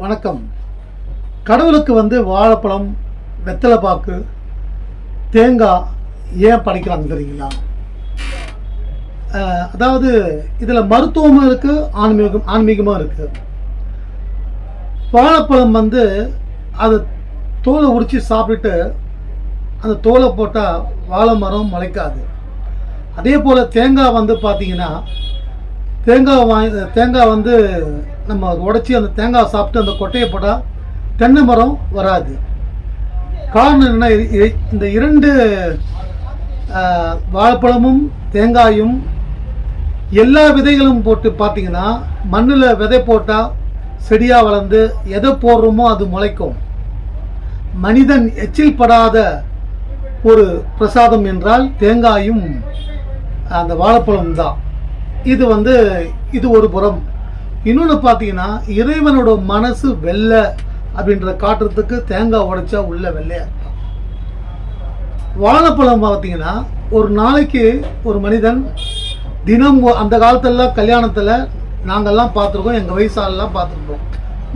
வணக்கம். கடவுளுக்கு வந்து வாழைப்பழம் வெத்தலை பாக்கு தேங்காய் ஏன் படைக்கிறாங்க தெரியுங்களா? அதாவது இதில் மருத்துவமும் இருக்குது ஆன்மீகம் ஆன்மீகமும் இருக்குது வாழைப்பழம் வந்து அது தோலை உரித்து சாப்பிட்டுட்டு அந்த தோலை போட்டால் வாழை மரம் முளைக்காது. அதே போல் தேங்காய் வந்து பார்த்தீங்கன்னா தேங்காய் வாங்கி தேங்காய் வந்து நம்ம உடச்சி அந்த தேங்காய் சாப்பிட்டு அந்த கொட்டையை போட்டால் தென்னை மரம் வராது. காரணம் என்ன இது- இந்த இரண்டு வாழைப்பழமும் தேங்காயும் எல்லா விதைகளும் போட்டு பார்த்தீங்கன்னா மண்ணில் விதை போட்டால் செடியாக வளர்ந்து எதை போடுறோமோ அது முளைக்கும். மனிதன் எச்சில் படாத ஒரு பிரசாதம் என்றால் தேங்காயும் அந்த வாழைப்பழம் தான். இது வந்து இது ஒரு புறம். இன்னொன்று பார்த்தீங்கன்னா இறைவனோட மனசு வெள்ளை அப்படின்ற காட்டுறதுக்கு தேங்காய் உடைச்சா உள்ள வெள்ளையா இருக்கும். வாழைப்பழம் பார்த்தீங்கன்னா ஒரு நாளைக்கு ஒரு மனிதன் தினம் அந்த காலத்துலலாம் கல்யாணத்தில் நாங்கள்லாம் பார்த்துருக்கோம் எங்கள் வயசாலெலாம் பார்த்துருக்கோம்.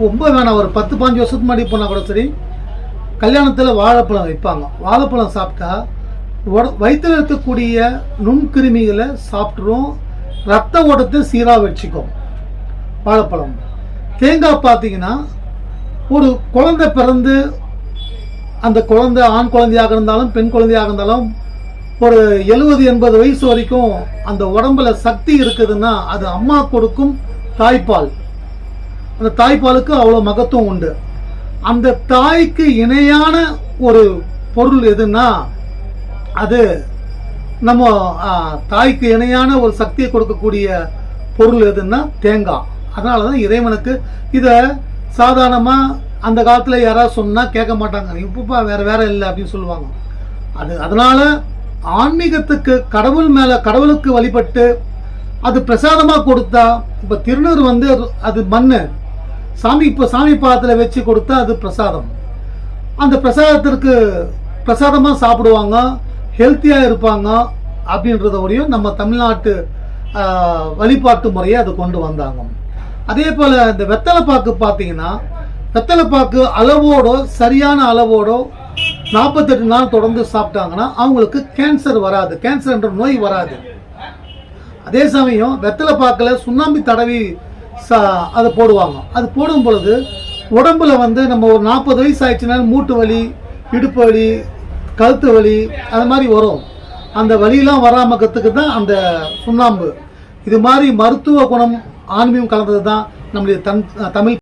ரொம்ப வேணாம் ஒரு பத்து பாஞ்சு வருஷத்துக்கு முன்னாடி போனால் கூட சரி கல்யாணத்தில் வாழைப்பழம் வைப்பாங்க வாழைப்பழம் சாப்பிட்டா உட வயிற்றில் இருக்கக்கூடிய நுண்கிருமிகளை சாப்பிட்ருவோம் ரத்த ஓட்டத்தை சீராக வச்சுக்கும் வாழைப்பழம். தேங்காய் பார்த்தீங்கன்னா ஒரு குழந்தை பிறந்து அந்த குழந்தை ஆண் குழந்தையாக இருந்தாலும் பெண் குழந்தையாக இருந்தாலும் ஒரு எழுபது எண்பது வயசு வரைக்கும் அந்த உடம்புல சக்தி இருக்குதுன்னா அது அம்மா கொடுக்கும் தாய்ப்பால். அந்த தாய்ப்பாலுக்கு அவ்வளோ மகத்துவம் உண்டு. அந்த தாய்க்கு இணையான ஒரு பொருள் எதுன்னா அது நம்ம தாய்க்கு இணையான ஒரு சக்தியை கொடுக்கக்கூடிய பொருள் எதுன்னா தேங்காய் அதனால தான் இறைவனுக்கு இதை சாதாரணமாக அந்த காலத்தில் யாராவது சொன்னால் கேட்க மாட்டாங்க. இப்பப்பா வேறு வேற இல்லை அப்படின்னு சொல்லுவாங்க. அது அதனால் ஆன்மீகத்துக்கு கடவுள் மேலே கடவுளுக்கு வழிபட்டு அது பிரசாதமாக கொடுத்தா இப்போ திருநூறு வந்து அது- அது மண் சாமி இப்போ சாமி பாதத்தில் வச்சு கொடுத்தா அது பிரசாதம். அந்த பிரசாதத்திற்கு பிரசாதமாக சாப்பிடுவாங்க. ஹெல்த்தியாக இருப்பாங்க. அப்படின்றதோடையும் நம்ம தமிழ்நாட்டு வழிபாட்டு முறையை அது கொண்டு வந்தாங்க. அதே போல் இந்த வெத்தலைப்பாக்கு பார்த்தீங்கன்னா வெத்தலைப்பாக்கு அளவோடோ சரியான அளவோடோ நாற்பத்தெட்டு நாள் தொடர்ந்து சாப்பிட்டாங்கன்னா அவங்களுக்கு கேன்சர் வராது. கேன்சர் என்ற நோய் வராது. அதே சமயம் வெத்தலை பாக்கில் சுண்ணாம்பு தடவி சா அதை போடுவாங்க. அது போடும் பொழுது உடம்புல வந்து நம்ம ஒரு நாற்பது வயசு ஆயிடுச்சுன்னா மூட்டு வலி இடுப்பு வலி கழுத்து வலி அது மாதிரி வரும். அந்த வலியெல்லாம் வராமக்கிறதுக்கு தான் அந்த சுண்ணாம்பு. இது மாதிரி மருத்துவ குணம் ஆன்மீகம் கலந்தது தான் நம்முடைய தன் தமிழ்